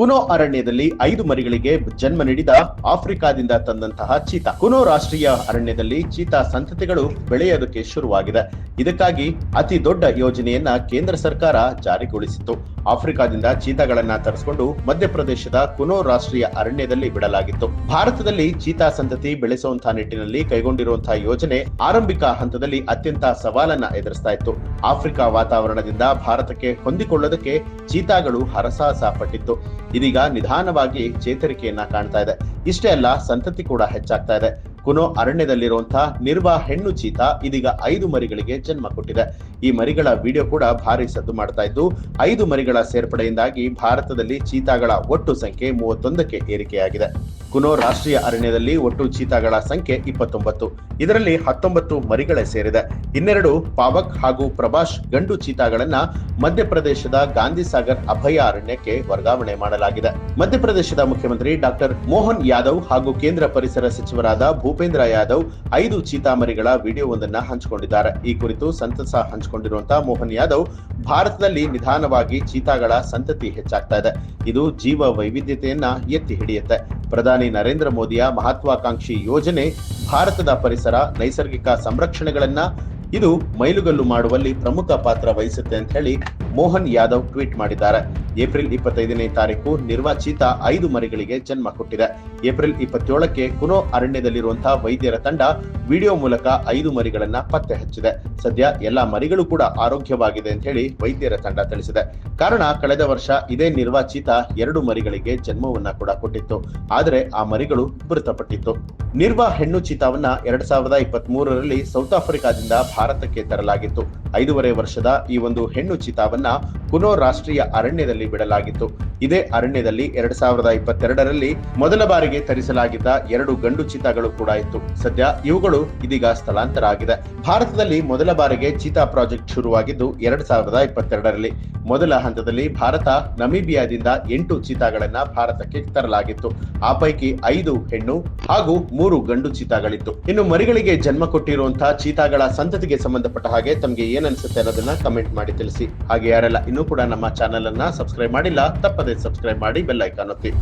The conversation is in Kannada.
ಕುನೋ ಅರಣ್ಯದಲ್ಲಿ ಐದು ಮರಿಗಳಿಗೆ ಜನ್ಮ ನೀಡಿದ ಆಫ್ರಿಕಾದಿಂದ ತಂದಂತಹ ಚೀತಾ. ಕುನೋ ರಾಷ್ಟ್ರೀಯ ಅರಣ್ಯದಲ್ಲಿ ಚೀತಾ ಸಂತತಿಗಳು ಬೆಳೆಯೋದಕ್ಕೆ ಶುರುವಾಗಿದೆ. ಇದಕ್ಕಾಗಿ ಅತಿ ದೊಡ್ಡ ಯೋಜನೆಯನ್ನ ಕೇಂದ್ರ ಸರ್ಕಾರ ಜಾರಿಗೊಳಿಸಿತ್ತು. ಆಫ್ರಿಕಾದಿಂದ ಚೀತಾಗಳನ್ನ ತರಿಸಿಕೊಂಡು ಮಧ್ಯಪ್ರದೇಶದ ಕುನೋ ರಾಷ್ಟ್ರೀಯ ಅರಣ್ಯದಲ್ಲಿ ಬಿಡಲಾಗಿತ್ತು. ಭಾರತದಲ್ಲಿ ಚೀತಾ ಸಂತತಿ ಬೆಳೆಸುವಂತಹ ನಿಟ್ಟಿನಲ್ಲಿ ಕೈಗೊಂಡಿರುವಂತಹ ಯೋಜನೆ ಆರಂಭಿಕ ಹಂತದಲ್ಲಿ ಅತ್ಯಂತ ಸವಾಲನ್ನ ಎದುರಿಸ್ತಾ ಇತ್ತು. ಆಫ್ರಿಕಾ ವಾತಾವರಣದಿಂದ ಭಾರತಕ್ಕೆ ಹೊಂದಿಕೊಳ್ಳೋದಕ್ಕೆ ಚೀತಾಗಳು ಹರಸಾಹಸ ಪಟ್ಟಿತ್ತು. ಇದೀಗ ನಿಧಾನವಾಗಿ ಚೇತರಿಕೆಯನ್ನ ಕಾಣ್ತಾ ಇದೆ. ಇಷ್ಟೇ ಅಲ್ಲ, ಸಂತತಿ ಕೂಡ ಹೆಚ್ಚಾಗ್ತಾ ಇದೆ. ಕುನೋ ಅರಣ್ಯದಲ್ಲಿರುವಂತಹ ನಿರ್ವಾ ಹೆಣ್ಣು ಚೀತಾ ಇದೀಗ ಐದು ಮರಿಗಳಿಗೆ ಜನ್ಮ ಕೊಟ್ಟಿದೆ. ಈ ಮರಿಗಳ ವಿಡಿಯೋ ಕೂಡ ಭಾರಿ ಸದ್ದು ಮಾಡ್ತಾ ಇದ್ದು, ಐದು ಮರಿಗಳ ಸೇರ್ಪಡೆಯಿಂದಾಗಿ ಭಾರತದಲ್ಲಿ ಚೀತಾಗಳ ಒಟ್ಟು ಸಂಖ್ಯೆ ಮೂವತ್ತೊಂದಕ್ಕೆ ಏರಿಕೆಯಾಗಿದೆ. ಕುನೋ ರಾಷ್ಟ್ರೀಯ ಅರಣ್ಯದಲ್ಲಿ ಒಟ್ಟು ಚೀತಾಗಳ ಸಂಖ್ಯೆ ಇಪ್ಪತ್ತೊಂಬತ್ತು. ಇದರಲ್ಲಿ ಹತ್ತೊಂಬತ್ತು ಮರಿಗಳೇ ಸೇರಿದೆ. ಇನ್ನೆರಡು ಪಾವಕ್ ಹಾಗೂ ಪ್ರಭಾಷ್ ಗಂಡು ಚೀತಾಗಳನ್ನ ಮಧ್ಯಪ್ರದೇಶದ ಅಭಯ ಅರಣ್ಯಕ್ಕೆ ವರ್ಗಾವಣೆ ಮಾಡಲಾಗಿದೆ. ಮಧ್ಯಪ್ರದೇಶದ ಮುಖ್ಯಮಂತ್ರಿ ಡಾಕ್ಟರ್ ಮೋಹನ್ ಯಾದವ್ ಹಾಗೂ ಕೇಂದ್ರ ಪರಿಸರ ಸಚಿವರಾದ ಭೂಪೇಂದ್ರ ಯಾದವ್ ಐದು ಚೀತಾ ಮರಿಗಳ ವಿಡಿಯೋವೊಂದನ್ನ ಹಂಚಿಕೊಂಡಿದ್ದಾರೆ. ಈ ಕುರಿತು ಸಂತಸ ಹಂಚಿಕೊಂಡಿರುವಂತಹ ಮೋಹನ್ ಯಾದವ್ ಭಾರತದಲ್ಲಿ ನಿಧಾನವಾಗಿ ಚೀತಾಗಳ ಸಂತತಿ ಹೆಚ್ಚಾಗ್ತಾ ಇದೆ. ಇದು ಜೀವ ವೈವಿಧ್ಯತೆಯನ್ನ ಎತ್ತಿ ಹಿಡಿಯುತ್ತೆ. ಪ್ರಧಾನಿ ನರೇಂದ್ರ ಮೋದಿಯ ಮಹತ್ವಾಕಾಂಕ್ಷಿ ಯೋಜನೆ ಭಾರತದ ಪರಿಸರ, ನೈಸರ್ಗಿಕ ಸಂರಕ್ಷಣೆಗಳನ್ನ ಇದು ಮೈಲುಗಲ್ಲು ಮಾಡುವಲ್ಲಿ ಪ್ರಮುಖ ಪಾತ್ರ ವಹಿಸುತ್ತೆ ಅಂತ ಹೇಳಿ ಮೋಹನ್ ಯಾದವ್ ಟ್ವೀಟ್ ಮಾಡಿದ್ದಾರೆ. ಏಪ್ರಿಲ್ ಇಪ್ಪತ್ತೈದನೇ ತಾರೀಕು ನಿರ್ವಾಚಿತ ಐದು ಮರಿಗಳಿಗೆ ಜನ್ಮ ಕೊಟ್ಟಿದೆ. ಏಪ್ರಿಲ್ ಇಪ್ಪತ್ತೇಳಕ್ಕೆ ಕುನೋ ಅರಣ್ಯದಲ್ಲಿರುವಂತಹ ವೈದ್ಯರ ತಂಡ ವಿಡಿಯೋ ಮೂಲಕ ಐದು ಮರಿಗಳನ್ನ ಪತ್ತೆ ಹಚ್ಚಿದೆ. ಸದ್ಯ ಎಲ್ಲಾ ಮರಿಗಳು ಕೂಡ ಆರೋಗ್ಯವಾಗಿದೆ ಅಂತ ಹೇಳಿ ವೈದ್ಯರ ತಂಡ ತಿಳಿಸಿದೆ. ಕಾರಣ ಕಳೆದ ವರ್ಷ ಇದೇ ನಿರ್ವಾಚಿತ ಎರಡು ಮರಿಗಳಿಗೆ ಜನ್ಮವನ್ನ ಕೂಡ ಕೊಟ್ಟಿತ್ತು. ಆದರೆ ಆ ಮರಿಗಳು ಮೃತಪಟ್ಟಿತ್ತು. ನಿರ್ವಾ ಹೆಣ್ಣು ಚೀತಾವನ್ನ ಎರಡ್ ಸಾವಿರದ ಇಪ್ಪತ್ತ್ ಮೂರರಲ್ಲಿ ಸೌತ್ ಆಫ್ರಿಕಾದಿಂದ ಭಾರತಕ್ಕೆ ತರಲಾಗಿತ್ತು. ಐದೂವರೆ ವರ್ಷದ ಈ ಒಂದು ಹೆಣ್ಣು ಚೀತಾವನ್ನ ಕುನೋ ರಾಷ್ಟ್ರೀಯ ಅರಣ್ಯದಲ್ಲಿ ಬಿಡಲಾಗಿತ್ತು. ಇದೇ ಅರಣ್ಯದಲ್ಲಿ ಎರಡ್ ಸಾವಿರದ ಇಪ್ಪತ್ತೆರಡರಲ್ಲಿ ಮೊದಲ ಬಾರಿಗೆ ತರಿಸಲಾಗಿದ್ದ ಎರಡು ಗಂಡು ಚೀತಾಗಳು ಕೂಡ ಇತ್ತು. ಸದ್ಯ ಇವುಗಳು ಇದೀಗ ಸ್ಥಳಾಂತರ ಆಗಿದೆ. ಭಾರತದಲ್ಲಿ ಮೊದಲ ಬಾರಿಗೆ ಚೀತಾ ಪ್ರಾಜೆಕ್ಟ್ ಶುರುವಾಗಿದ್ದು ಎರಡ್ ಸಾವಿರದ ಇಪ್ಪತ್ತೆರಡರಲ್ಲಿ. ಮೊದಲ ಹಂತದಲ್ಲಿ ಭಾರತ ನಮೀಬಿಯಾದಿಂದ ಎಂಟು ಚೀತಾಗಳನ್ನ ಭಾರತಕ್ಕೆ ತರಲಾಗಿತ್ತು. ಆ ಪೈಕಿ ಐದು ಹೆಣ್ಣು ಹಾಗೂ ಮೂರು ಗಂಡು ಚೀತಾಗಳಿತ್ತು. ಇನ್ನು ಮರಿಗಳಿಗೆ ಜನ್ಮ ಕೊಟ್ಟಿರುವಂತಹ ಚೀತಾಗಳ ಸಂತತಿಗೆ ಸಂಬಂಧಪಟ್ಟ ಹಾಗೆ ತಮಗೆ ಏನನ್ಸುತ್ತೆ ಅನ್ನೋದನ್ನ ಕಮೆಂಟ್ ಮಾಡಿ ತಿಳಿಸಿ. ಹಾಗೆ ಯಾರೆಲ್ಲ ಇನ್ನೂ ಕೂಡ ನಮ್ಮ ಚಾನೆಲ್ ಅನ್ನ ಸಬ್ಸ್ಕ್ರೈಬ್ ಮಾಡಿಲ್ಲ, ತಪ್ಪದೆ ಸಬ್ಸ್ಕ್ರೈಬ್ ಮಾಡಿ ಬೆಲ್ ಐಕಾನ್ ಒತ್ತಿ